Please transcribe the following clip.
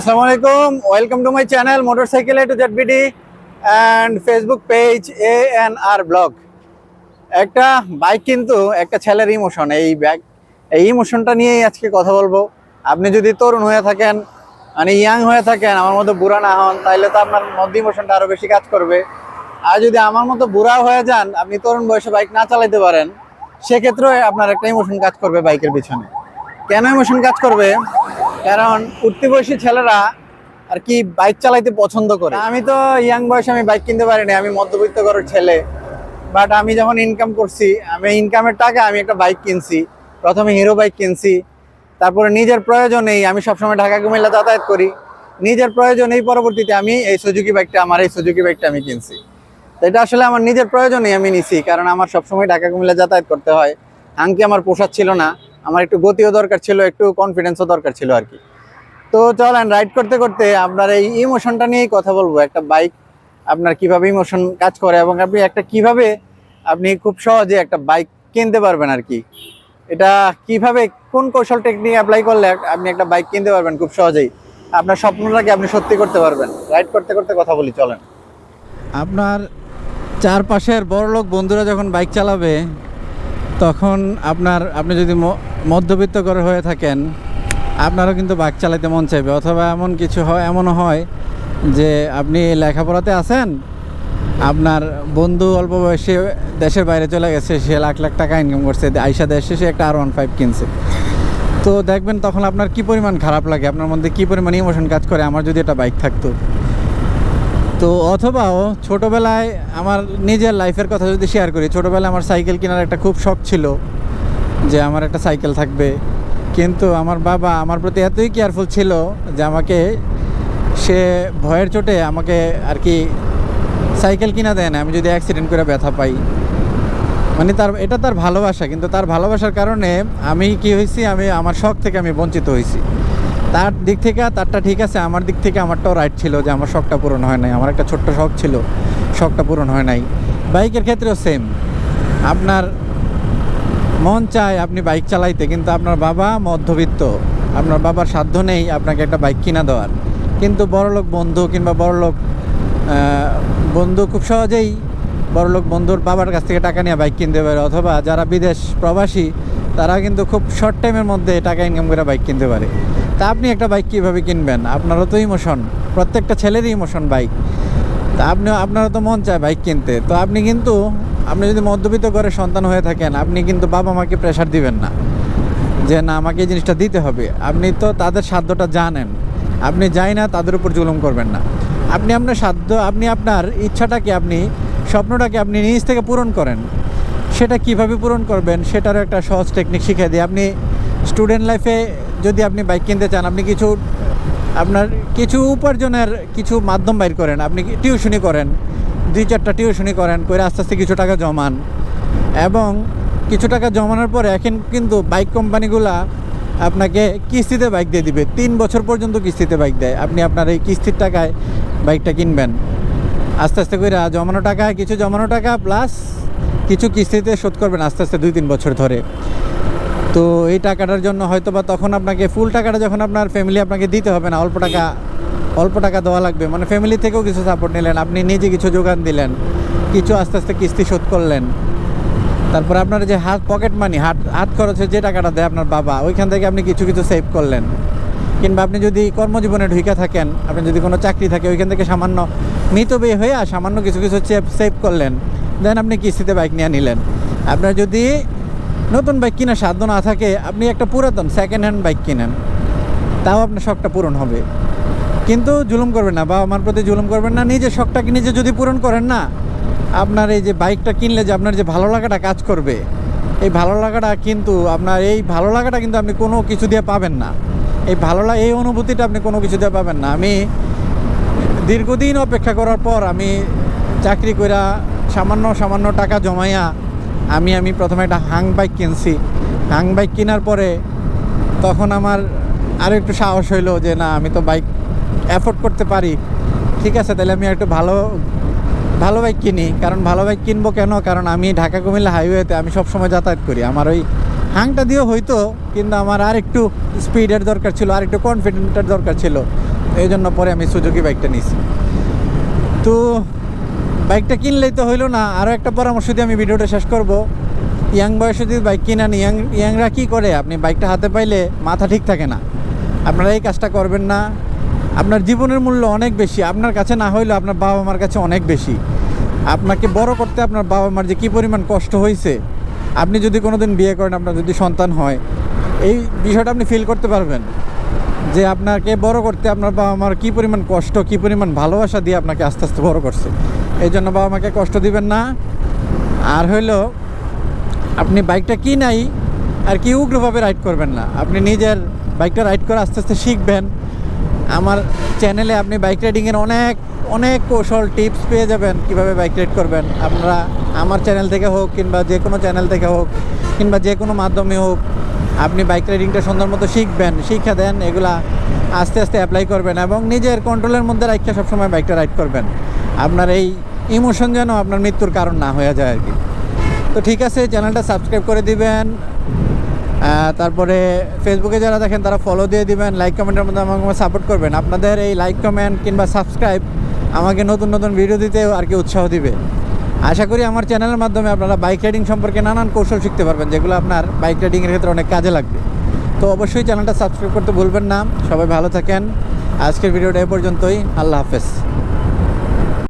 আসসালামু আলাইকুম। Welcome to my channel motorcycle A to Z BD and Facebook page A N R blog একটা bike কিন্তু একটা ছেলের ইমোশন এই ব্যাগ এই ইমোশনটা নিয়েই আজকে কথা বলব। আপনি যদি তরুণ হয়ে থাকেন মানে ইয়াং হয়ে থাকেন, আমার মতো বুড়া না হন তাহলে তো আপনার মধ্যে ইমোশনটা আরও বেশি কাজ করবে। আর যদি আমার মতো বুড়া হয়ে যান, আপনি তরুণ বয়সে বাইক না চালাতে পারেন, সেক্ষেত্রে আপনার একটা ইমোশন কাজ করবে বাইকের পিছনে। কেন ইমোশন কাজ করবে? কারণ উঠতি বয়সী ছেলেরা আর কি বাইক চালাইতে পছন্দ করে। আমি তো ইয়াং বয়সে আমি বাইক কিনতে পারিনি, আমি মধ্যবিত্ত ঘরের ছেলে। বাট আমি যখন ইনকাম করছি, আমি ইনকামের টাকা আমি একটা বাইক কিনছি, প্রথমে হিরো বাইক কিনছি, তারপরে নিজের প্রয়োজনেই আমি সবসময় ঢাকা কুমিল্লা যাতায়াত করি। নিজের প্রয়োজনেই পরবর্তীতে আমি এই সুজুকি বাইকটা আমার এই সুজুকি বাইকটা আমি কিনছি। তো এটা আসলে আমার নিজের প্রয়োজনেই আমি নিছি, কারণ আমার সবসময় ঢাকা কুমিল্লা যাতায়াত করতে হয়। আঙ্কি আমার পোশাক ছিল না। আমার একটু গতিও দরকার ছিল, একটু কনফিডেন্সও দরকার ছিল আর কি। তো চলেন রাইড করতে করতে আপনার এই ইমোশনটা নিয়েই কথা বলব। একটা বাইক আপনার কীভাবে ইমোশন কাজ করে এবং আপনি একটা কীভাবে আপনি খুব সহজে একটা বাইক কিনতে পারবেন আর কি। এটা কীভাবে, কোন কৌশল টেকনিক অ্যাপ্লাই করলে আপনি একটা বাইক কিনতে পারবেন খুব সহজেই? আপনার স্বপ্নটাকে আপনি সত্যি করতে পারবেন। রাইড করতে করতে কথা বলি, চলেন। আপনার চারপাশের বড়লোক বন্ধুরা যখন বাইক চালাবে তখন আপনার, আপনি যদি মধ্যবিত্ত করে হয়ে থাকেন, আপনারও কিন্তু বাইক চালাইতে মন চাইবে। অথবা এমন কিছু হয়, এমনও হয় যে আপনি লেখাপড়াতে আছেন, আপনার বন্ধু অল্প বয়সে দেশের বাইরে চলে গেছে, সে লাখ লাখ টাকা ইনকাম করছে, আইসা দেশে সে একটা আর ওয়ান ফাইভ কিনছে। তো দেখবেন তখন আপনার কি পরিমাণ খারাপ লাগে, আপনার মধ্যে কি পরিমাণ ইমোশন কাজ করে, আমার যদি একটা বাইক থাকতো। তো অথবাও ছোটোবেলায় আমার নিজের লাইফের কথা যদি শেয়ার করি, ছোটোবেলায় আমার সাইকেল কেনার একটা খুব শখ ছিল যে আমার একটা সাইকেল থাকবে। কিন্তু আমার বাবা আমার প্রতি এতই কেয়ারফুল ছিল যে আমাকে সে ভয়ের চোটে আমাকে আর কি সাইকেল কিনা দেয় না, আমি যদি অ্যাক্সিডেন্ট করে ব্যথা পাই। মানে তার, এটা তার ভালোবাসা, কিন্তু তার ভালোবাসার কারণে আমি কি হয়েছি, আমি, আমার শখ থেকে আমি বঞ্চিত হয়েছি। তার দিক থেকে তারটা ঠিক আছে, আমার দিক থেকে আমারটাও রাইট ছিল যে আমার শখটা পূরণ হয় নাই। আমার একটা ছোট্ট শখ ছিল, শখটা পূরণ হয় নাই। বাইকের ক্ষেত্রেও সেম আপনার মন চায় আপনি বাইক চালাইতে, কিন্তু আপনার বাবা মধ্যবিত্ত। আপনার বাবার সাধ্য নেই আপনাকে একটা বাইক কিনা দেওয়ার। কিন্তু বড়লোক বন্ধু কিংবা বড়লোক বন্ধু খুব সহজেই বড়লোক বন্ধুর বাবার কাছ থেকে টাকা নিয়ে বাইক কিনতে পারে, অথবা যারা বিদেশ প্রবাসী তারা কিন্তু খুব শর্ট টাইমের মধ্যে টাকা ইনকাম করে বাইক কিনতে পারে। তা আপনি একটা বাইক কীভাবে কিনবেন? আপনারও তো ইমোশন প্রত্যেকটা ছেলেরই ইমোশন বাইক তা আপনি আপনারও তো মন চায় বাইক কিনতে। তো আপনি কিন্তু আপনি যদি মধ্যবিত্ত ঘরের সন্তান হয়ে থাকেন, আপনি কিন্তু বাবা মাকে প্রেশার দিবেন না। যে না, আমাকে এই জিনিসটা দিতে হবে। আপনি তো তাদের সাধ্যটা জানেন। আপনি যাই না, তাদের উপর জুলুম করবেন না। আপনি আপনার সাধ্য আপনি আপনার ইচ্ছাটাকে আপনি স্বপ্নটাকে আপনি নিজ থেকে পূরণ করেন। সেটা কীভাবে পূরণ করবেন, সেটারও একটা সহজ টেকনিক শিখিয়ে দিই। আপনি স্টুডেন্ট লাইফে যদি আপনি বাইক কিনতে চান, আপনি কিছু, আপনার কিছু উপার্জনের কিছু মাধ্যম বাইর করেন, আপনি টিউশনি করেন, দুই চারটা টিউশনি করেন, করে আস্তে আস্তে কিছু টাকা জমান। এবং কিছু টাকা জমানোর পরে এখন কিন্তু বাইক কোম্পানিগুলা আপনাকে কিস্তিতে বাইক দিয়ে দিবে। তিন বছর পর্যন্ত কিস্তিতে বাইক দেয়। আপনি আপনার এই কিস্তির টাকায় বাইকটা কিনবেন। আস্তে আস্তে করে জমানো টাকা, কিছু জমানো টাকা প্লাস কিছু কিস্তিতে শোধ করবেন আস্তে আস্তে দুই তিন বছর ধরে। তো এই টাকাটার জন্য হয়তো বা তখন আপনাকে ফুল টাকাটা যখন আপনার ফ্যামিলি আপনাকে দিতে হবে না, অল্প টাকা অল্প টাকা দেওয়া লাগবে। মানে ফ্যামিলি থেকেও কিছু সাপোর্ট নিলেন, আপনি নিজে কিছু যোগান দিলেন, কিছু আস্তে আস্তে কিস্তি শোধ করলেন। তারপরে আপনার যে হাত পকেট মানি হাত হাত খরচের যে টাকাটা দেয় আপনার বাবা, ওইখান থেকে আপনি কিছু কিছু সেভ করলেন। কিংবা আপনি যদি কর্মজীবনে ঢুকে থাকেন, আপনি যদি কোনো চাকরি থাকে, ওইখান থেকে সামান্য মিতব্যয় হয়ে আর সামান্য কিছু কিছু সেভ করলেন। দেন আপনি কিস্তিতে বাইক নিয়ে নিলেন। আপনার যদি নতুন বাইক কেনার সাধ্য না থাকে, আপনি একটা পুরাতন সেকেন্ড হ্যান্ড বাইক কিনেন, তাও আপনার শখটা পূরণ হবে। কিন্তু জুলুম করবেন না বা আমার প্রতি জুলুম করবেন না, নিজের শখটাকে নিজে যদি পূরণ করেন না, আপনার এই যে বাইকটা কিনলে যে আপনার যে ভালো লাগাটা কাজ করবে, এই ভালো লাগাটা কিন্তু আপনার, এই ভালো লাগাটা কিন্তু আপনি কোনো কিছু দিয়ে পাবেন না। এই ভালো লাগা এই অনুভূতিটা আপনি কোনো কিছু দিয়ে পাবেন না। আমি দীর্ঘদিন অপেক্ষা করার পর আমি চাকরি কইরা সামান্য সামান্য টাকা জমাইয়া আমি আমি প্রথমে একটা হাং বাইক কিনছি। হাং বাইক কেনার পরে তখন আমার আরও একটু সাহস হইল যে, না, আমি তো বাইক অ্যাফোর্ড করতে পারি। ঠিক আছে, তাহলে আমি একটু ভালো ভালো বাইক কিনি। কারণ ভালো বাইক কিনবো কেন? কারণ আমি ঢাকা কুমিল্লা হাইওয়েতে আমি সবসময় যাতায়াত করি। আমার ওই হাংটা দিয়েও হইতো, কিন্তু আমার আর একটু স্পিডের দরকার ছিল, আর একটু কনফিডেন্টের দরকার ছিল। এই জন্য পরে আমি সুজুকি বাইকটা নিয়েছি। তো বাইকটা কিনলেই তো হইল না। আরও একটা পরামর্শ দিয়ে আমি ভিডিওটা শেষ করব। ইয়াং বয়সে যদি বাইক কিনেন ইয়াং ইয়াংরা কী করে? আপনি বাইকটা হাতে পাইলে মাথা ঠিক থাকে না। আপনারা এই কাজটা করবেন না। আপনার জীবনের মূল্য অনেক বেশি। আপনার কাছে না হইলেও আপনার বাবা মার কাছে অনেক বেশি। আপনাকে বড় করতে আপনার বাবা মার যে কী পরিমাণ কষ্ট হয়েছে আপনি যদি কোনো দিন বিয়ে করেন, আপনার যদি সন্তান হয়, এই বিষয়টা আপনি ফিল করতে পারবেন। যে আপনাকে বড় করতে আপনার বাবা মার কী পরিমাণ কষ্ট, কী পরিমাণ ভালোবাসা দিয়ে আপনাকে আস্তে আস্তে বড় করছে। এই জন্য বাবা মাকে কষ্ট দিবেন না। আর হইল, আপনি বাইকটা কি নাই আর কি উগ্রভাবে রাইড করবেন না। আপনি নিজের বাইকটা রাইড করে আস্তে আস্তে শিখবেন। আমার চ্যানেলে আপনি বাইক রাইডিংয়ের অনেক অনেক কৌশল, টিপস পেয়ে যাবেন কীভাবে বাইক রাইড করবেন। আপনারা আমার চ্যানেল থেকে হোক কিংবা যে কোনো চ্যানেল থেকে হোক কিংবা যে কোনো মাধ্যমে হোক আপনি বাইক রাইডিংটা সুন্দর মতো শিখবেন, শিক্ষা দেন, এগুলা আস্তে আস্তে অ্যাপ্লাই করবেন এবং নিজের কন্ট্রোলের মধ্যে রাখতে সবসময় বাইকটা রাইড করবেন। আপনার এই ইমোশন যেন আপনার মৃত্যুর কারণ না হয়ে যায় আর কি। তো ঠিক আছে চ্যানেলটা সাবস্ক্রাইব করে দিবেন। তারপরে ফেসবুকে যারা দেখেন, তারা ফলো দিয়ে দিবেন লাইক কমেন্টের মধ্যে আমাকে সাপোর্ট করবেন। আপনাদের এই লাইক কমেন্ট কিংবা সাবস্ক্রাইব আমাকে নতুন নতুন ভিডিও দিতে আর কি উৎসাহ দিবে। আশা করি আমার চ্যানেলের মাধ্যমে আপনারা বাইক রাইডিং সম্পর্কে নানান কৌশল শিখতে পারবেন, যেগুলো আপনার বাইক রাইডিংয়ের ক্ষেত্রে অনেক কাজে লাগবে। তো অবশ্যই চ্যানেলটা সাবস্ক্রাইব করতে ভুলবেন না। সবাই ভালো থাকেন। আজকের ভিডিওটা এ পর্যন্তই। আল্লাহ হাফেজ।